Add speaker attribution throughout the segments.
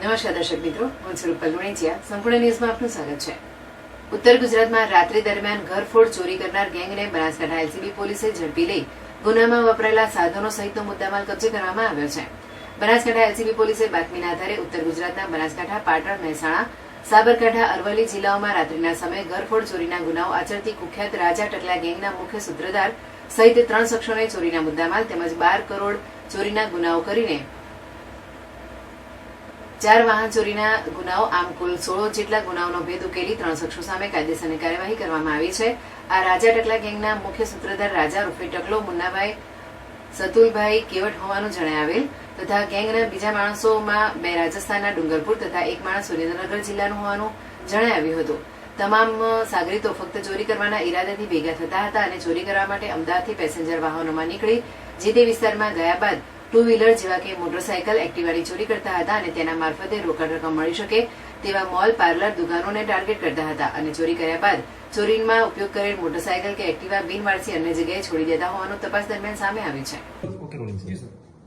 Speaker 1: નમસ્કાર દર્શક મિત્રો, હું સ્વરૂપ રૂપલ સંપૂર્ણ ન્યૂઝમાં આપનું સ્વાગત છે. ઉત્તર ગુજરાતમાં રાત્રિ દરમિયાન ઘરફોડ ચોરી કરનાર ગેંગને બનાસકાંઠા એલસીબી પોલીસે ઝડપી લઈ ગુનામાં વપરાયેલા સાધનો સહિતનો મુદ્દામાલ કબજે કરવામાં આવ્યો છે. બનાસકાંઠા એલસીબી પોલીસે બાતમીના આધારે ઉત્તર ગુજરાતના બનાસકાંઠા, પાટણ, મહેસાણા, સાબરકાંઠા, અરવલ્લી જિલ્લાઓમાં રાત્રિના સમયે ઘરફોડ ચોરીના ગુનાઓ આચરતી કુખ્યાત રાજા ટકલા ગેંગના મુખ્ય સૂત્રધાર સહિત ત્રણ શખ્સોને ચોરીના મુદ્દામાલ તેમજ બાર કરોડ ચોરીના ગુનાઓ કરીને ચાર વાહન ચોરીના ગુનાઓ, આમ કુલ સોળો જેટલા ગુનાઓનો ભેદ ઉકેલી ત્રણ શખ્સો સામે કાયદેસરની કાર્યવાહી કરવામાં આવી છે. આ રાજા ટકલા ગેંગના મુખ્ય સૂત્રધાર રાજા રૂપે ટકલો મુન્નાભાઈ સતુલભાઈ કેવટ હોવાનું જણાવેલ તથા ગેંગના બીજા માણસોમાં બે રાજસ્થાનના ડુંગરપુર તથા એક માણસ સુરેન્દ્રનગર જિલ્લાનું હોવાનું જણાવ્યું હતું. તમામ સાગરીતો ફક્ત ચોરી કરવાના ઈરાદાથી ભેગા થતા હતા અને ચોરી કરવા માટે અમદાવાદથી પેસેન્જર વાહનોમાં નીકળી, જે તે વિસ્તારમાં ગયા બાદ ટુ વ્હીલર જેવા કે મોટરસાયકલ એક્ટિવાની ચોરી કરતા હતા અને તેના મારફતે રોકડ રકમ મળી શકે તેવા મોલ પાર્લર દુકાનોને ટાર્ગેટ કરતા હતા અને ચોરી કર્યા બાદ ચોરીમાં ઉપયોગ કરેલ મોટરસાયકલ કે એક્ટિવા બિનવારસી અન્ય જગ્યાએ છોડી દેતા હોવાનું તપાસ દરમિયાન સામે આવ્યું છે.
Speaker 2: ઓકે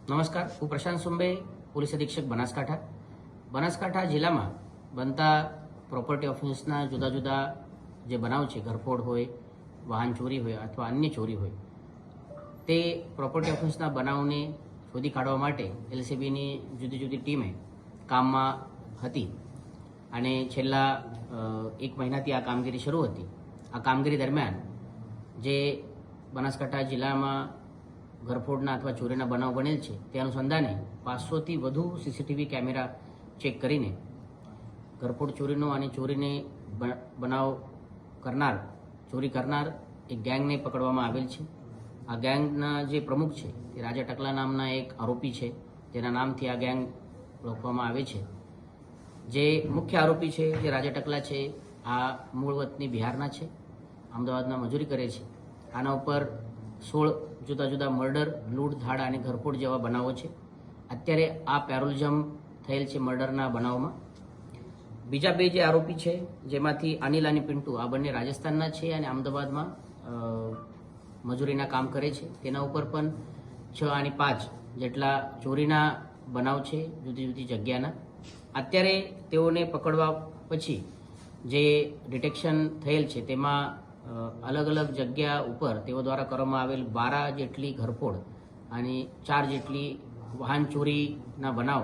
Speaker 3: નમસ્કાર. હું પ્રશાંત સુંબે પોલીસ અધિક્ષક બનાસકાંઠા. બનાસકાંઠા જિલ્લામાં બનતા પ્રોપર્ટી ઓફિસના જુદા જુદા જે બનાવ છે ઘરફોડ હોય વાહન ચોરી હોય અથવા અન્ય ચોરી હોય તે પ્રોપર્ટી ઓફિસના બનાવને શોધી કાઢવા માટે એલસીબીની જુદી જુદી ટીમે કામમાં હતી. અને છેલ્લા એક મહિનાથી આ કામગીરી શરૂ હતી. આ કામગીરી દરમિયાન જે બનાસકાંઠા જિલ્લામાં ઘરફોડના અથવા ચોરીના બનાવ બનેલ છે, તે અનુસંધાને પાંચસોથી વધુ સીસીટીવી કેમેરા ચેક કરીને ઘરફોડ ચોરીનો અને ચોરીને બનાવ કરનાર, ચોરી કરનાર એક ગેંગને પકડવામાં આવેલ છે. આ ગેંગના જે પ્રમુખ છે, તે રાજા ટકલા નામના એક આરોપી છે. જેના નામથી આ ગેંગ ઓળખવામાં આવે છે. જે મુખ્ય આરોપી છે, જે રાજા ટકલા છે, આ મૂળ વતની બિહારના છે. અમદાવાદમાં મજૂરી કરે છે. આના ઉપર સોળ જુદા જુદા મર્ડર, લૂંટ, ધાડ અને ઘરફોડ જેવા બનાવો છે. અત્યારે આ પેરોલિઝમ થયેલ છે મર્ડરના બનાવમાં. બીજા બે જે આરોપી છે, જેમાંથી અનિલ અને પિન્ટુ, આ બંને રાજસ્થાનના છે અને અમદાવાદમાં મજૂરીના કામ કરે છે. તેના ઉપર પણ છ અને પાંચ જેટલા ચોરીના બનાવ છે જુદી જુદી જગ્યાના. અત્યારે તેઓને પકડવા પછી જે ડિટેક્શન થયેલ છે તેમાં અલગ અલગ જગ્યા ઉપર તેઓ દ્વારા કરવામાં આવેલ બારા જેટલી ઘરફોડ અને ચાર જેટલી વાહન ચોરીના બનાવ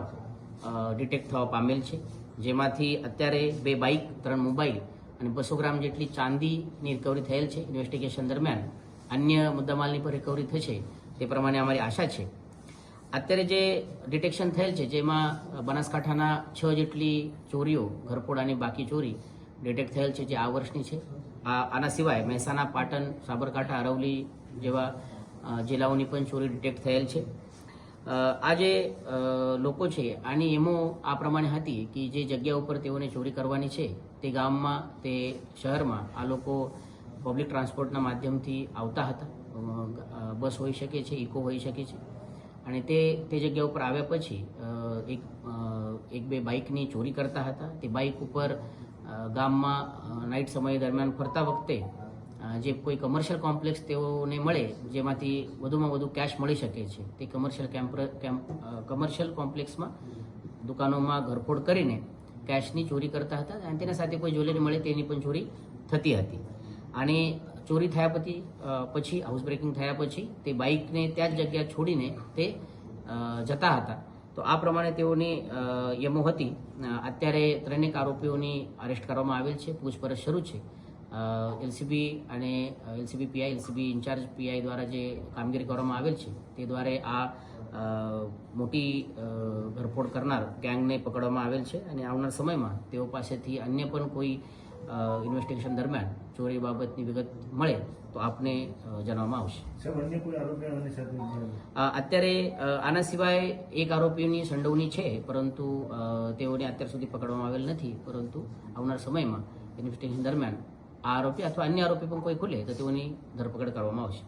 Speaker 3: ડિટેક્ટ થવા પામેલ છે. જેમાંથી અત્યારે બે બાઇક, ત્રણ મોબાઈલ અને બસો ગ્રામ જેટલી ચાંદીની રિકવરી થયેલ છે ઇન્વેસ્ટિગેશન દરમિયાન. અન્ય મુદ્દામાલની પણ રિકવરી થશે, તે પ્રમાણે અમારી આશા છે. અત્યારે જે ડિટેક્શન થયેલ છે, જેમાં બનાસકાંઠાના છ જેટલી ચોરીઓ, ઘરફોડાની બાકી ચોરી ડિટેક્ટ થયેલ છે, જે આ વર્ષની છે. આ, આના સિવાય મહેસાણા, પાટણ, સાબરકાંઠા અરવલી જેવા જિલ્લાઓની પણ ચોરી ડિટેક્ટ થયેલ છે. આ જે લોકો છે, આની એમો આ પ્રમાણે હતી કે જે જગ્યા ઉપર તેઓને ચોરી કરવાની છે, તે ગામમાં, તે શહેરમાં આ લોકો પબ્લિક ટ્રાન્સપોર્ટના માધ્યમથી આવતા હતા. બસ હોઈ શકે છે, ઇકો હોઈ શકે છે. અને તે તે જગ્યા ઉપર આવ્યા પછી એક એક બે બાઇકની ચોરી કરતા હતા. તે બાઇક ઉપર ગામમાં નાઇટ સમય દરમિયાન ફરતા વખતે જે કોઈ કમર્શિયલ કોમ્પ્લેક્સ તેઓને મળે, જેમાંથી વધુમાં વધુ કેશ મળી શકે છે, તે કમર્શિયલ કેમ્પર કેમ્પ કમર્શિયલ કોમ્પ્લેક્સમાં દુકાનોમાં ઘરફોડ કરીને કેશની ચોરી કરતા હતા. અને તેના સાથે કોઈ જ્વેલરી મળે તેની પણ ચોરી થતી હતી. અને ચોરી થયા પછી પછી હાઉસ બ્રેકિંગ થયા પછી તે બાઇકને ત્યાં જ જગ્યા છોડીને તે જતા હતા. તો આ પ્રમાણે તેઓની યમો હતી. અત્યારે ત્રણેક આરોપીઓની અરેસ્ટ કરવામાં આવેલ છે. પૂછપરછ શરૂ છે. એલસીબી અને LCB PI LCB incharge PI દ્વારા જે કામગીરી કરવામાં આવેલ છે, તે દ્વારા આ મોટી ધરપોડ કરનાર ગેંગને પકડવામાં આવેલ છે. અને આવનાર સમયમાં તેઓ પાસેથી અન્ય પણ કોઈ ઇન્વેસ્ટિગેશન દરમિયાન ચોરી બાબતની વિગત મળે તો આપને જણાવવામાં આવશે. અત્યારે આના સિવાય એક આરોપીની સંડોવણી છે પરંતુ તેઓને અત્યાર સુધી પકડવામાં આવેલ નથી પરંતુ આવનાર સમયમાં ઇન્વેસ્ટિગેશન દરમિયાન આ આરોપી અથવા અન્ય આરોપી પણ કોઈ ખુલે તો તેઓની ધરપકડ કરવામાં આવશે.